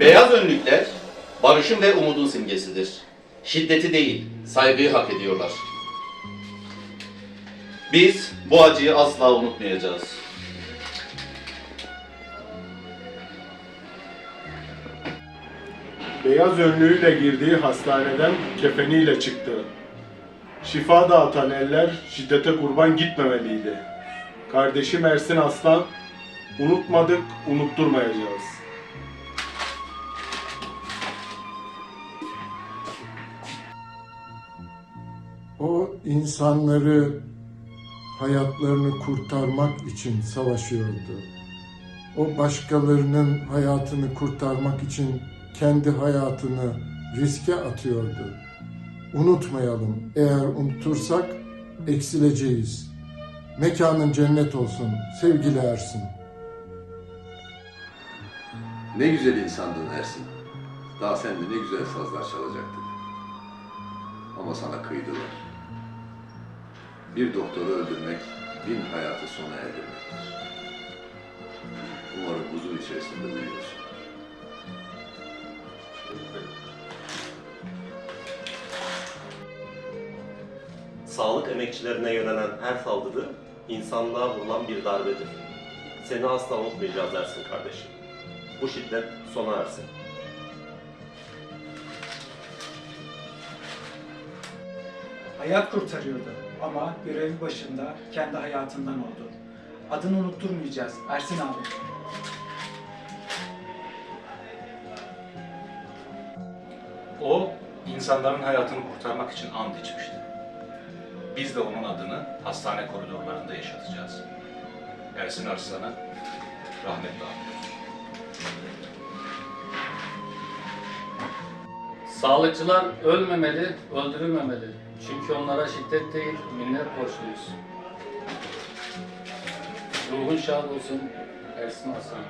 Beyaz önlükler barışın ve umudun simgesidir. Şiddeti değil, saygıyı hak ediyorlar. Biz bu acıyı asla unutmayacağız. Beyaz önlüğüyle girdiği hastaneden kefeniyle çıktı. Şifa dağıtan eller şiddete kurban gitmemeliydi. Kardeşim Ersin Aslan, unutmadık, unutturmayacağız. İnsanları hayatlarını kurtarmak için savaşıyordu. O başkalarının hayatını kurtarmak için kendi hayatını riske atıyordu. Unutmayalım. Eğer unutursak eksileceğiz. Mekanın cennet olsun sevgili Ersin. Ne güzel insandın Ersin. Daha sen de ne güzel sazlar çalacaktık. Ama sana kıydılar. Bir doktoru öldürmek, bin hayatı sona erdirmektir. Umarım huzur içerisinde uyuyorsun. Sağlık emekçilerine yönelen her saldırı insanlığa vurulan bir darbedir. Seni asla unutmayacağız Ersin kardeşim. Bu şiddet sona ersin. Hayat kurtarıyordu ama görevi başında kendi hayatından oldu. Adını unutturmayacağız Ersin abi. O, insanların hayatını kurtarmak için and içmişti. Biz de onun adını hastane koridorlarında yaşatacağız. Ersin Arslan'a rahmetle anıyoruz. Sağlıkçılar ölmemeli, öldürülmemeli. Çünkü onlara şiddet değil, minnet borçluyuz. Ruhun şad olsun, Ersin Aslan.